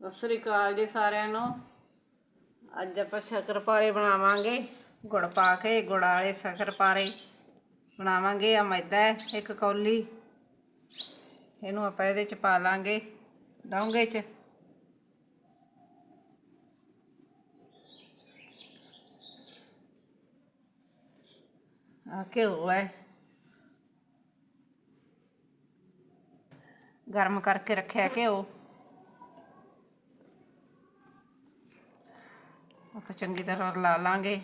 ਸਤਿ ਸ੍ਰੀ ਅਕਾਲ ਜੀ ਸਾਰਿਆਂ ਨੂੰ। ਅੱਜ ਆਪਾਂ ਸ਼ੱਕਰਪਾਰੇ ਬਣਾਵਾਂਗੇ। ਗੁੜ ਪਾ ਕੇ ਗੁੜ ਵਾਲੇ ਸ਼ੱਕਰਪਾਰੇ ਬਣਾਵਾਂਗੇ। ਆ ਮੈਦਾ ਹੈ, ਇੱਕ ਕੌਲੀ। ਇਹਨੂੰ ਆਪਾਂ ਇਹਦੇ ਚ ਪਾ ਲਾਂਗੇ ਡੋਂਗੇ ਚ। ਆ ਘਿਓ ਹੈ। ਗਰਮ ਕਰਕੇ ਰੱਖਿਆ ਘਿਓ। ਆਪਾਂ ਚੰਗੀ ਤਰ੍ਹਾਂ ਲਾ ਲਾਂਗੇ।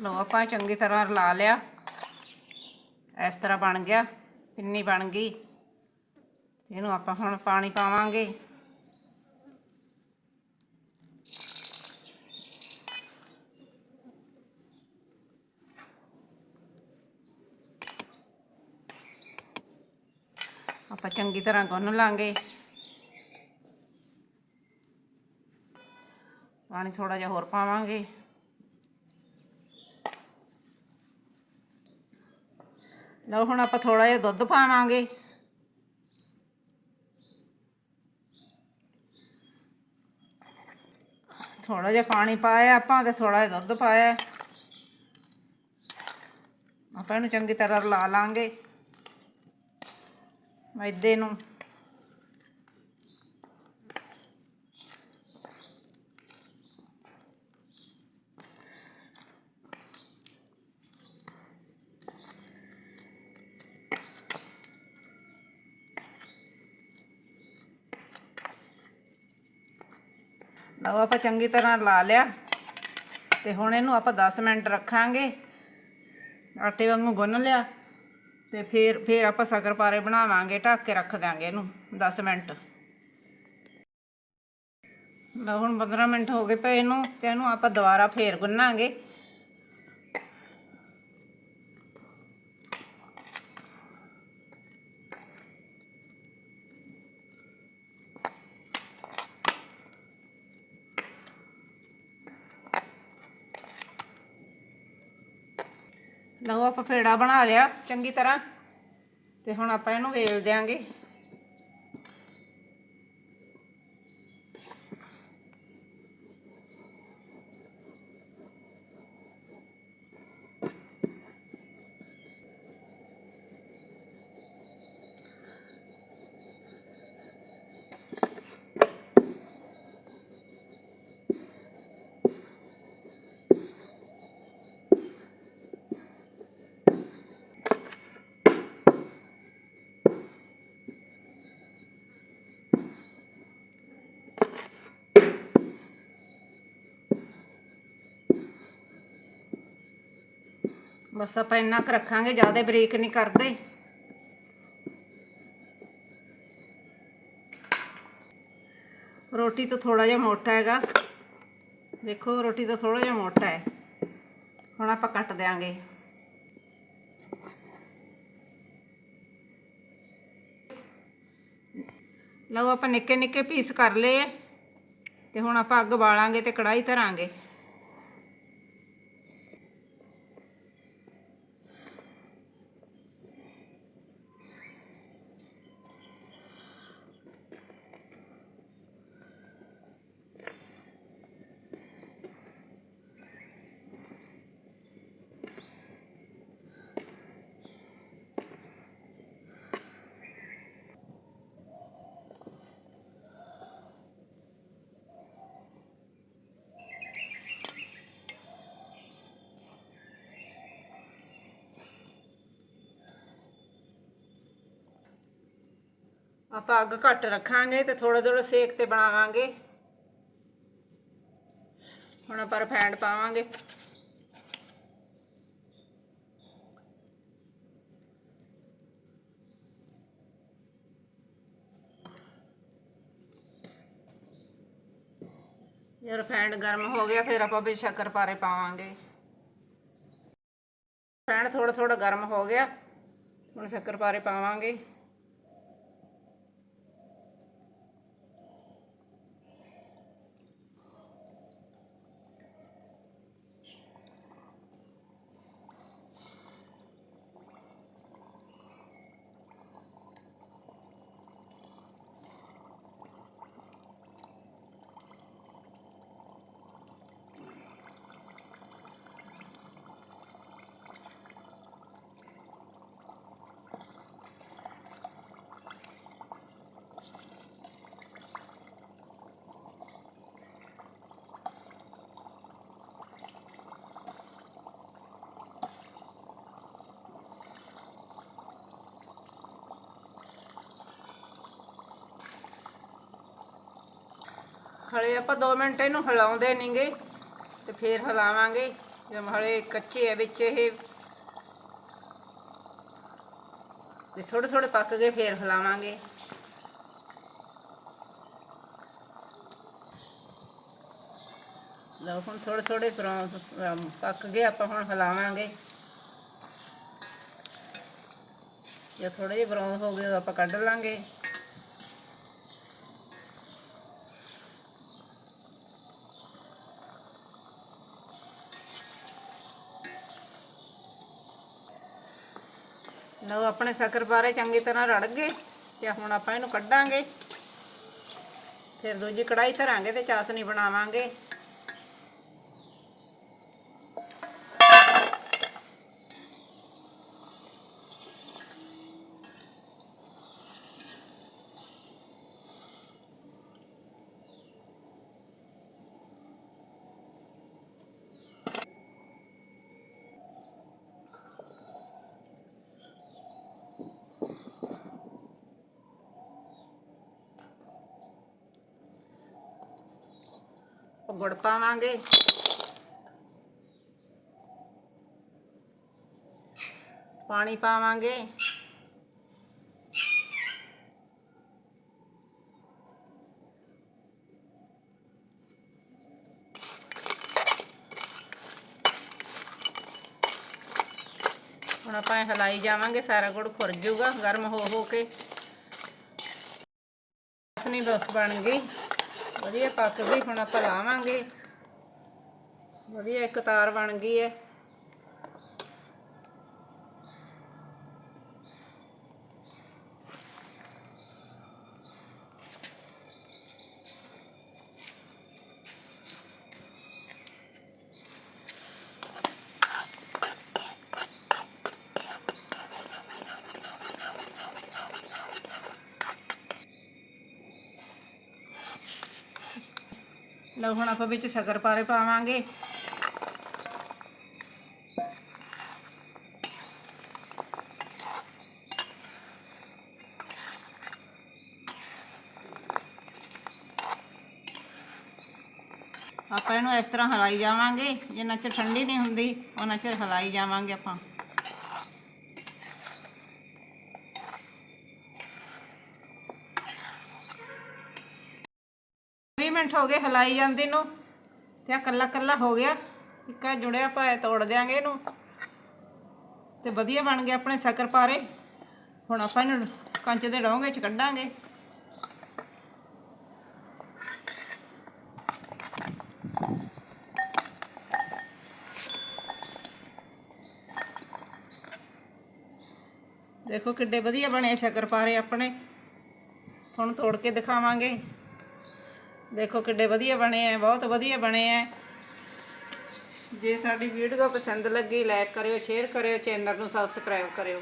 ਲੋ ਆਪਾਂ ਚੰਗੀ ਤਰ੍ਹਾਂ ਲਾ ਲਿਆ। ਇਸ ਤਰ੍ਹਾਂ ਬਣ ਗਿਆ, ਪਿੰਨੀ ਬਣ ਗਈ। ਇਹਨੂੰ ਆਪਾਂ ਹੁਣ ਪਾਣੀ ਪਾਵਾਂਗੇ। ਆਪਾਂ ਚੰਗੀ ਤਰ੍ਹਾਂ ਗੁੰਨ ਲਾਂਗੇ। ਪਾਣੀ ਥੋੜਾ ਜਿਹਾ ਹੋਰ ਪਾਵਾਂਗੇ। ਲਓ ਹੁਣ ਆਪਾਂ ਥੋੜਾ ਜਿਹਾ ਦੁੱਧ ਪਾਵਾਂਗੇ। ਥੋੜਾ ਜਿਹਾ ਪਾਣੀ ਪਾਇਆ, ਆਪਾਂ ਤੇ ਥੋੜਾ ਜਿਹਾ ਦੁੱਧ ਪਾਇਆ। ਆਪਾਂ ਇਹਨੂੰ ਚੰਗੀ ਤਰ੍ਹਾਂ ਲਾ ਲਾਂਗੇ। ਮੈਦੇ ਨੂੰ ਲਓ ਆਪਾਂ ਚੰਗੀ ਤਰ੍ਹਾਂ ਲਾ ਲਿਆ। ਤੇ ਹੁਣ ਇਹਨੂੰ ਆਪਾਂ 10 ਮਿੰਟ ਰੱਖਾਂਗੇ। ਆਟੇ ਵਾਂਗੂ ਗੁੰਨ ਲਿਆ। ਤੇ ਫਿਰ ਫਿਰ ਆਪਾਂ ਸ਼ੱਕਰਪਾਰੇ ਬਣਾਵਾਂਗੇ, ਢੱਕ ਕੇ ਰੱਖ ਦਾਂਗੇ ਇਹਨੂੰ 10 ਮਿੰਟ। ਲਓ ਹੁਣ 15 ਮਿੰਟ ਹੋ ਗਏ ਪਏ ਇਹਨੂੰ ਤੇ ਇਹਨੂੰ ਆਪਾਂ ਦੁਬਾਰਾ ਫੇਰ ਗੁੰਨਾਂਗੇ। ਲਓ ਆਪਾਂ ਪੇੜਾ ਬਣਾ ਲਿਆ ਚੰਗੀ ਤਰ੍ਹਾਂ ਤੇ ਹੁਣ ਆਪਾਂ ਇਹਨੂੰ ਵੇਲ ਦਿਆਂਗੇ। ਬਸ ਆਪਾਂ ਇੰਨਾ ਕੁ ਰੱਖਾਂਗੇ, ਜ਼ਿਆਦਾ ਬਰੀਕ ਨਹੀਂ ਕਰਦੇ। ਰੋਟੀ ਤਾਂ ਥੋੜਾ ਜਿਹਾ ਮੋਟਾ ਹੈਗਾ। ਦੇਖੋ, ਰੋਟੀ ਤਾਂ ਥੋੜਾ ਜਿਹਾ ਮੋਟਾ ਹੈ। ਹੁਣ ਆਪਾਂ ਕੱਟ ਦਿਆਂਗੇ। ਲਓ, ਆਪਾਂ ਨਿੱਕੇ ਨਿੱਕੇ ਪੀਸ ਕਰ ਲਏ ਆ ਤੇ ਹੁਣ ਆਪਾਂ ਅੱਗ ਬਾਲਾਂਗੇ ਤੇ ਕੜਾਈ ਧਰਾਂਗੇ। ਆਪਾਂ ਅੱਗ ਘੱਟ ਰੱਖਾਂਗੇ ਤੇ ਥੋੜਾ ਥੋੜਾ ਸੇਕ ਤੇ ਬਣਾਵਾਂਗੇ। ਹੁਣ ਆਪਾਂ ਰਿਫਾਈਂਡ ਪਾਵਾਂਗੇ। ਜੇ ਰਿਫਾਈਂਡ ਗਰਮ ਹੋ ਗਿਆ, ਫਿਰ ਆਪਾਂ ਵਿੱਚ ਸ਼ੱਕਰਪਾਰੇ ਪਾਵਾਂਗੇ। ਰਫੈਂਡ ਥੋੜਾ ਥੋੜਾ ਗਰਮ ਹੋ ਗਿਆ, ਹੁਣ ਸ਼ੱਕਰਪਾਰੇ ਪਾਵਾਂਗੇ। ਹਲੇ ਆਪਾਂ 2 ਮਿੰਟ ਇਹਨੂੰ ਹਿਲਾਉਂਦੇ ਨਹੀਂਗੇ ਤੇ ਫੇਰ ਹਿਲਾਵਾਂਗੇ। ਜਦ ਹਲੇ ਕੱਚੇ ਆ ਵਿੱਚ ਇਹ। ਤੇ ਥੋੜੇ ਥੋੜੇ ਪੱਕ ਗਏ ਫੇਰ ਹਿਲਾਵਾਂਗੇ। ਲਓ ਹੁਣ ਥੋੜੇ ਥੋੜੇ ਬਰਾਊਨ ਪੱਕ ਗਏ, ਆਪਾਂ ਹੁਣ ਹਿਲਾਵਾਂਗੇ। ਜੇ ਥੋੜੇ ਜਿਹੇ ਬਰਾਊਨ ਹੋ ਗਏ ਤਾਂ ਆਪਾਂ ਕੱਢ ਲਾਂਗੇ। ਲਓ, ਆਪਣੇ ਸ਼ੱਕਰਪਾਰੇ ਚੰਗੀ ਤਰ੍ਹਾਂ ਰੜ ਗਏ ਤੇ ਹੁਣ ਆਪਾਂ ਇਹਨੂੰ ਕੱਢਾਂਗੇ। ਫਿਰ ਦੂਜੀ ਕੜਾਈ ਧਰਾਂਗੇ ਤੇ ਚਾਸਨੀ ਬਣਾਵਾਂਗੇ। ਗੁੜ ਪਾਵਾਂਗੇ ਪਾਣੀ ਪਾਵਾਂਗੇ ਹੁਣ ਆਪਾਂ ਇਹ ਹਲਾਈ ਜਾਵਾਂਗੇ, ਸਾਰਾ ਗੁੜ ਖੁਰ ਜਾਊਗਾ, ਗਰਮ ਹੋ ਹੋ ਕੇ ਅਸਨੀ ਬਸ ਬਣ ਗਈ। ਵਧੀਆ ਪੱਕ ਗਈ ਹੁਣ ਆਪਾਂ ਲਾਵਾਂਗੇ। ਵਧੀਆ ਇੱਕ ਤਾਰ ਬਣ ਗਈ ਹੈ। ਲਓ ਹੁਣ ਆਪਾਂ ਵਿੱਚ ਸ਼ੱਕਰਪਾਰੇ ਪਾਵਾਂਗੇ। ਆਪਾਂ ਇਹਨੂੰ ਇਸ ਤਰ੍ਹਾਂ ਹਲਾਈ ਜਾਵਾਂਗੇ, ਜਿੰਨਾ ਚਿਰ ਠੰਡੀ ਨਹੀਂ ਹੁੰਦੀ ਉਹਨਾਂ ਚਿਰ ਹਲਾਈ ਜਾਵਾਂਗੇ ਆਪਾਂ। ਮਿੰਟ ਹੋ ਗਏ ਹਲਾਈ ਜਾਂਦੇ ਨੂੰ। ਤੇ ਆ ਕੱਲਾ ਕੱਲਾ ਹੋ ਗਿਆ। ਇੱਕਾ ਜੁੜਿਆ ਪਾਇਆ ਤੋੜ ਦਿਆਂਗੇ ਇਹਨੂੰ। ਤੇ ਵਧੀਆ ਬਣ ਗਏ ਆਪਣੇ ਸ਼ੱਕਰਪਾਰੇ ਹੁਣ ਆਪਾਂ ਇਹਨੂੰ ਕੰਚ ਦੇ ਡੋਂਗੇ ਚ ਕੱਢਾਂਗੇ। ਦੇਖੋ ਕਿੱਡੇ ਵਧੀਆ ਬਣੇ ਸ਼ੱਕਰਪਾਰੇ ਆਪਣੇ। ਤੁਹਾਨੂੰ ਤੋੜ ਕੇ ਦਿਖਾਵਾਂਗੇ। ਦੇਖੋ ਕਿੱਡੇ ਵਧੀਆ ਬਣੇ ਆ ਬਹੁਤ ਵਧੀਆ ਬਣੇ ਆ ਜੇ ਸਾਡੀ ਵੀਡੀਓ ਪਸੰਦ ਲੱਗੀ ਲਾਈਕ ਕਰਿਓ ਸ਼ੇਅਰ ਕਰਿਓ ਚੈਨਲ ਨੂੰ ਸਬਸਕ੍ਰਾਈਬ ਕਰਿਓ।